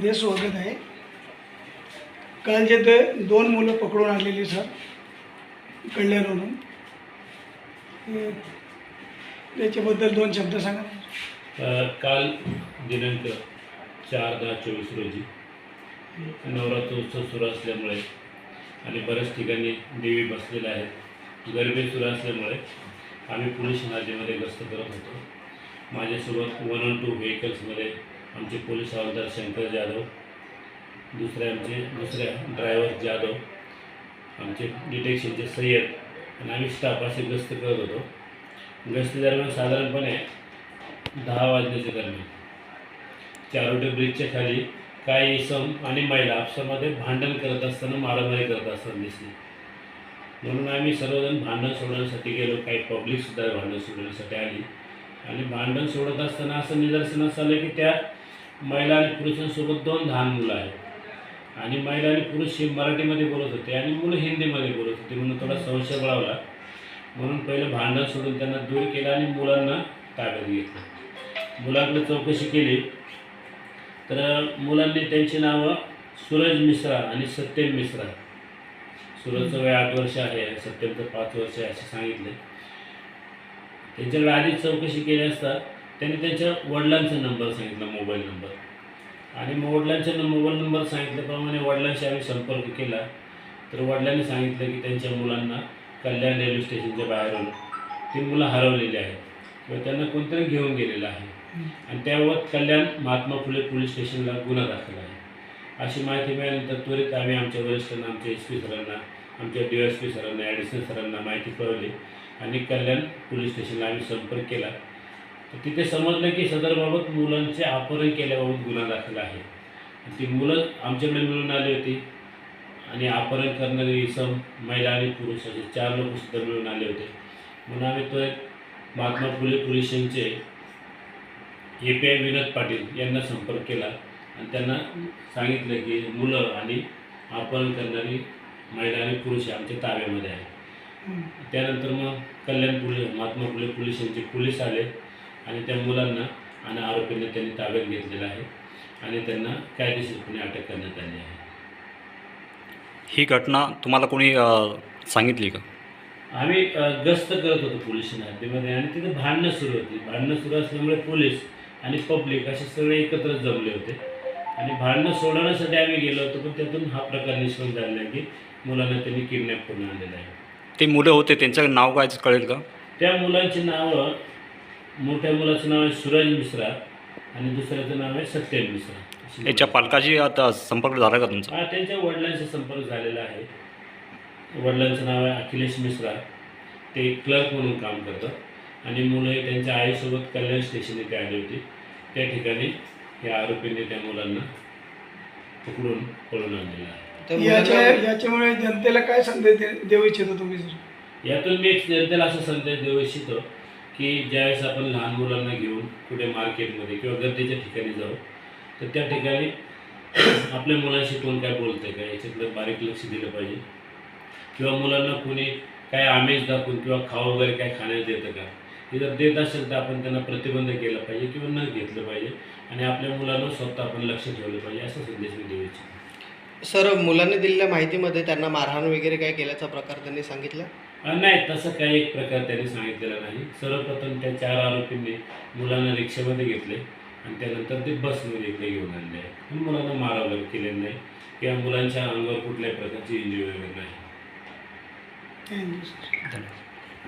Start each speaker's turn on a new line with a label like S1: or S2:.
S1: मध्ये स्वागत आहे. काल जे ते दोन मुलं पकडून आणलेली सर कल्याणवरून. त्याच्याबद्दल दोन शब्द सांगा.
S2: काल दिनांक चार दहा चोवीस रोजी नवरात्रोत्सव सुरू असल्यामुळे आणि बऱ्याच ठिकाणी देवी बसलेल्या आहेत. गरबे सुरू असल्यामुळे आम्ही पुणे नाजेमध्ये गस्त करत होतो. माझ्यासोबत वन ऑन टू व्हेकल्समध्ये आमचे पोलीस हवालदार शंकर जाधव दुसरे आमचे दुसऱ्या ड्रायव्हर जाधव आमचे डिटेक्शनचे सय्यद आणि आम्ही स्टाफ असे गस्त करत होतो. गस्ती दरम्यान साधारणपणे दहा वाजण्याच्या दरम्यान. चारोटे ब्रिजच्या खाली काही इसम आणि महिला आपसामध्ये भांडण करत असताना मारामारी करत असताना दिसली. म्हणून आम्ही सर्वजण भांडण सोडवण्यासाठी गेलो. काही पब्लिकसुद्धा भांडण सोडवण्यासाठी आली. आणि भांडण सोडत असताना असं निदर्शनास आलं की त्या महिला आणि पुरुषांसोबत दोन लहान मुलं आहेत. आणि महिला आणि पुरुष हे मराठीमध्ये बोलत होते आणि मुलं हिंदीमध्ये बोलत होते. म्हणून थोडा संशय बळावला म्हणून पहिलं भांडण सोडून त्यांना दूर केलं आणि मुलांना ताब्यात घेतलं. मुलाकडे चौकशी केली. तर मुलांनी त्यांची नावं सूरज मिश्रा आणि सत्यम मिश्रा. सूरजचं वय आठ वर्ष आहे. सत्यमचं पाच वर्ष आहे असे सांगितले. त्यांच्याकडे आधी चौकशी केली असता त्यांनी त्यांच्या वडिलांचा नंबर सांगितला मोबाईल नंबर. आणि मग वडिलांच्या न- मोबाईल नंबर सांगितल्याप्रमाणे वडिलांशी आम्ही संपर्क केला. तर वडिलांनी सांगितलं की त्यांच्या मुलांना कल्याण रेल्वे स्टेशनच्या बाहेरून ती मुलं हरवलेली आहेत. किंवा त्यांना कोणतरी घेऊन गेलेलं आहे. आणि त्याबाबत कल्याण महात्मा फुले पोलीस स्टेशनला गुन्हा दाखल आहे. अशी माहिती मिळाल्यानंतर त्वरित आम्ही आमच्या वरिष्ठांना आमच्या एस पी सरांना आमच्या डी एस पी सरांना ॲडिशनल सरांना माहिती कळवली. आणि कल्याण पोलीस स्टेशनला आम्ही संपर्क केला. तर तिथे समजलं की सदरबाबत मुलांचे अपहरण केल्याबाबत गुन्हा दाखल आहे. ती मुलं आमच्याकडे मिळून आली होती. आणि अपहरण करणारे इसम महिला आणि पुरुष असे चार लोक सुद्धा मिळून आले होते. म्हणून आम्ही तो एक Mahatma Phule police A P I Vinod Patil यांना संपर्क केला. आणि त्यांना सांगितलं की मुलं आणि अपहरण करणारी महिला आणि पुरुष आमच्या ताब्यामध्ये आहे. त्यानंतर मग कल्याण पोलीस महात्मा फुले पोलीस स्टेशनचे पोलीस आले. आणि त्या मुलांना आणि आरोपींना त्यांनी ताब्यात घेतलेलं आहे आणि त्यांना कायदेशीरपणे अटक करण्यात आली आहे.
S3: ही घटना तुम्हाला कोणी सांगितली का?
S2: आम्ही गस्त करत होतो पोलीस हद्दीमध्ये आणि तिथे भांडणं सुरू होती. भांडणं सुरू असल्यामुळे पोलीस आणि पब्लिक असे सगळे एकत्र जमले होते. आणि भांडणं सोडवण्यासाठी आम्ही गेलो होतो पण त्यातून हा प्रकार निष्पन्न झालेला आहे की मुलांना त्यांनी किडनॅप करून आणलेलं आहे.
S3: ते मुलं होते त्यांचं नाव काय कळेल का?
S2: त्या मुलांची नावं मोठ्या मुलाचं नाव आहे सूरज मिश्रा आणि दुसऱ्याचं नाव आहे सत्यम मिश्रा.
S3: याच्या पालकाशी आता संपर्क झाला का तुमचा?
S2: हा त्यांच्या वडिलांशी संपर्क झालेला आहे. वडिलांचं नाव आहे अखिलेश मिश्रा. ते क्लर्क म्हणून काम करतात. आणि मुलं हे त्यांच्या आईसोबत कल्याण स्टेशन इथे आली होती. त्या ठिकाणी या आरोपींनी त्या मुलांना पकडून पळून आणलेलं आहे.
S1: याच्या याच्यामुळे जनतेला काय संदेश दे- देऊ इच्छितो तुम्ही सर?
S2: यातून मी एक जनतेला असा संदेश देऊ इच्छितो की ज्यावेळेस आपण लहान मुलांना घेऊन कुठे मार्केटमध्ये किंवा गर्दीच्या ठिकाणी जाऊ तर त्या ठिकाणी आपल्या मुलांशी कोण काय बोलतंय का याच्यातलं बारीक लक्ष दिलं पाहिजे. किंवा मुलांना कोणी काय आमेज दाखवून किंवा खाऊ वगैरे काय खाण्यास देतं का हे जर देत असेल तर आपण त्यांना प्रतिबंध केला पाहिजे किंवा न घेतलं पाहिजे आणि आपल्या मुलांना स्वतः आपण लक्ष ठेवलं पाहिजे असा संदेश मी देऊ इच्छितो.
S4: सर मुलांनी दिलेल्या माहितीमध्ये त्यांना मारहाण वगैरे काय केल्याचा प्रकार त्यांनी सांगितला?
S2: नाही तसं काही एक प्रकार त्यांनी सांगितलेला नाही. सर्वप्रथम त्या चार आरोपींनी मुलांना रिक्षामध्ये घेतले आणि त्यानंतर ते बसमध्ये इकडे घेऊन आणले. आहे मुलांना मारावं केलेलं नाही. किंवा मुलांच्या अंगावर कुठल्याही प्रकारची इंजुरी वगैरे नाही.